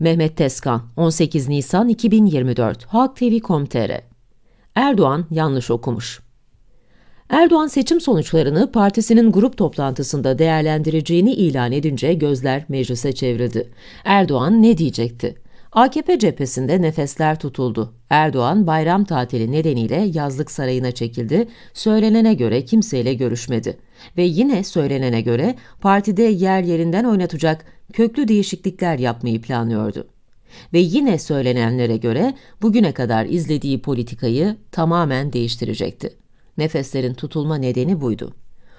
Mehmet Tezkan, 18 Nisan 2024, Halk TV.com.tr Erdoğan yanlış okumuş. Erdoğan seçim sonuçlarını partisinin grup toplantısında değerlendireceğini ilan edince gözler meclise çevrildi. Erdoğan ne diyecekti? AKP cephesinde nefesler tutuldu. Erdoğan bayram tatili nedeniyle yazlık sarayına çekildi. Söylenene göre kimseyle görüşmedi. Ve yine söylenene göre partide yer yerinden oynatacak köklü değişiklikler yapmayı planlıyordu. Ve yine söylenenlere göre bugüne kadar izlediği politikayı tamamen değiştirecekti. Nefeslerin tutulma nedeni buydu.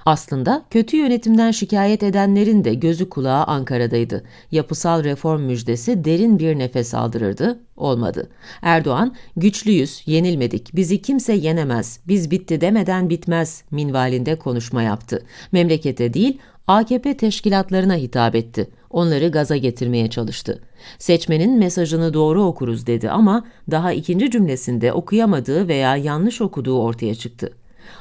Aslında kötü yönetimden şikayet edenlerin de gözü kulağı Ankara'daydı. Yapısal reform müjdesi derin bir nefes aldırırdı, olmadı. Erdoğan, güçlüyüz, yenilmedik, bizi kimse yenemez, biz bitti demeden bitmez minvalinde konuşma yaptı. Memlekete değil, AKP teşkilatlarına hitap etti. Onları gaza getirmeye çalıştı. Seçmenin mesajını doğru okuruz dedi ama daha ikinci cümlesinde okuyamadığı veya yanlış okuduğu ortaya çıktı.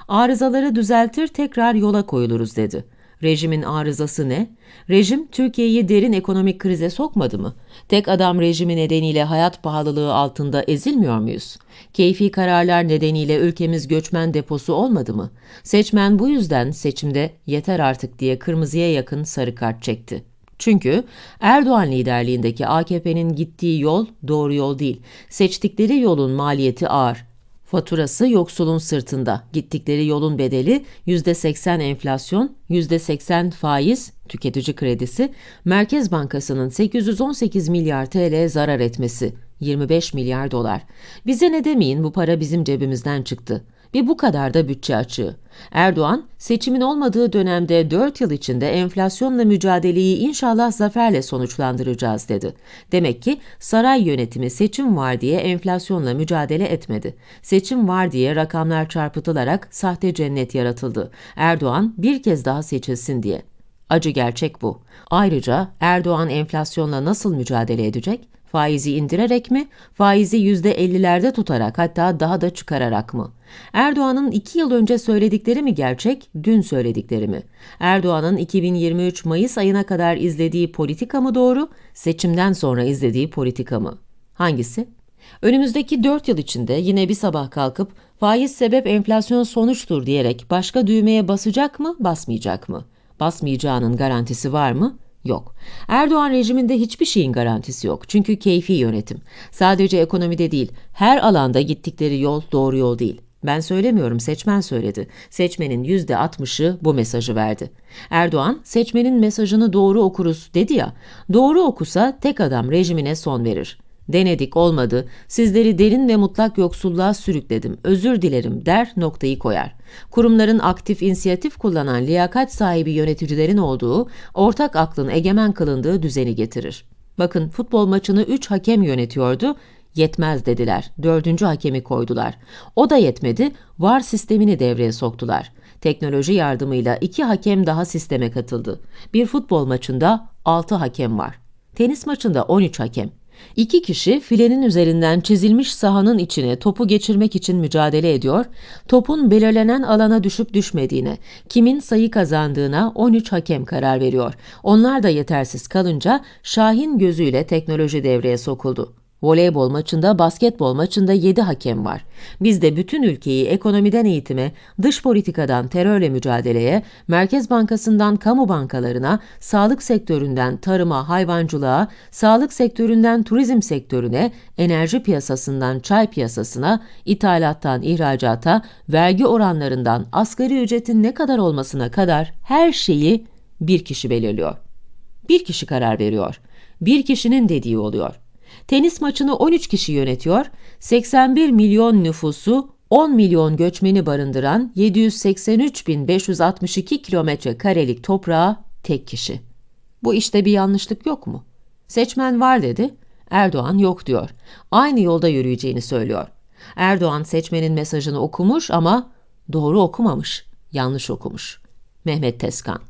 Arızaları düzeltir tekrar yola koyuluruz dedi. Rejimin arızası ne? Rejim Türkiye'yi derin ekonomik krize sokmadı mı? Tek adam rejimi nedeniyle hayat pahalılığı altında ezilmiyor muyuz? Keyfi kararlar nedeniyle ülkemiz göçmen deposu olmadı mı? Seçmen bu yüzden seçimde yeter artık diye kırmızıya yakın sarı kart çekti. Çünkü Erdoğan liderliğindeki AKP'nin gittiği yol doğru yol değil. Seçtikleri yolun maliyeti ağır. Faturası yoksulun sırtında. Gittikleri yolun bedeli %80 enflasyon, %80 faiz, tüketici kredisi, Merkez Bankası'nın 818 milyar TL zarar etmesi, 25 milyar dolar. Bize ne demeyin bu para bizim cebimizden çıktı. Bir bu kadar da bütçe açığı. Erdoğan, seçimin olmadığı dönemde 4 yıl içinde enflasyonla mücadeleyi inşallah zaferle sonuçlandıracağız dedi. Demek ki saray yönetimi seçim var diye enflasyonla mücadele etmedi. Seçim var diye rakamlar çarpıtılarak sahte cennet yaratıldı. Erdoğan bir kez daha seçilsin diye. Acı gerçek bu. Ayrıca Erdoğan enflasyonla nasıl mücadele edecek? Faizi indirerek mi, faizi %50'lerde tutarak hatta daha da çıkararak mı? Erdoğan'ın iki yıl önce söyledikleri mi gerçek, dün söyledikleri mi? Erdoğan'ın 2023 Mayıs ayına kadar izlediği politika mı doğru, seçimden sonra izlediği politika mı? Hangisi? Önümüzdeki 4 yıl içinde yine bir sabah kalkıp faiz sebep enflasyon sonuçtur diyerek başka düğmeye basacak mı, basmayacak mı? Basmayacağının garantisi var mı? Yok. Erdoğan rejiminde hiçbir şeyin garantisi yok. Çünkü keyfi yönetim. Sadece ekonomide değil, her alanda gittikleri yol doğru yol değil. Ben söylemiyorum, seçmen söyledi. Seçmenin %60'ı bu mesajı verdi. Erdoğan, seçmenin mesajını doğru okuruz dedi ya, doğru okusa tek adam rejimine son verir. Denedik olmadı, sizleri derin ve mutlak yoksulluğa sürükledim, özür dilerim der noktayı koyar. Kurumların aktif inisiyatif kullanan liyakat sahibi yöneticilerin olduğu, ortak aklın egemen kılındığı düzeni getirir. Bakın futbol maçını 3 hakem yönetiyordu, yetmez dediler. Dördüncü hakemi koydular. O da yetmedi, VAR sistemini devreye soktular. Teknoloji yardımıyla iki hakem daha sisteme katıldı. Bir futbol maçında 6 hakem var. Tenis maçında 13 hakem. İki kişi filenin üzerinden çizilmiş sahanın içine topu geçirmek için mücadele ediyor, topun belirlenen alana düşüp düşmediğine, kimin sayı kazandığına 13 hakem karar veriyor. Onlar da yetersiz kalınca Şahin gözüyle teknoloji devreye sokuldu. Voleybol maçında, basketbol maçında 7 hakem var. Bizde bütün ülkeyi ekonomiden eğitime, dış politikadan terörle mücadeleye, Merkez Bankası'ndan kamu bankalarına, sağlık sektöründen tarıma, hayvancılığa, sağlık sektöründen turizm sektörüne, enerji piyasasından çay piyasasına, ithalattan ihracata, vergi oranlarından asgari ücretin ne kadar olmasına kadar her şeyi bir kişi belirliyor. Bir kişi karar veriyor. Bir kişinin dediği oluyor. Tenis maçını 13 kişi yönetiyor, 81 milyon nüfusu 10 milyon göçmeni barındıran 783.562 kilometre karelik toprağa tek kişi. Bu işte bir yanlışlık yok mu? Seçmen var dedi, Erdoğan yok diyor. Aynı yolda yürüyeceğini söylüyor. Erdoğan seçmenin mesajını okumuş ama doğru okumamış, yanlış okumuş. Mehmet Tezkan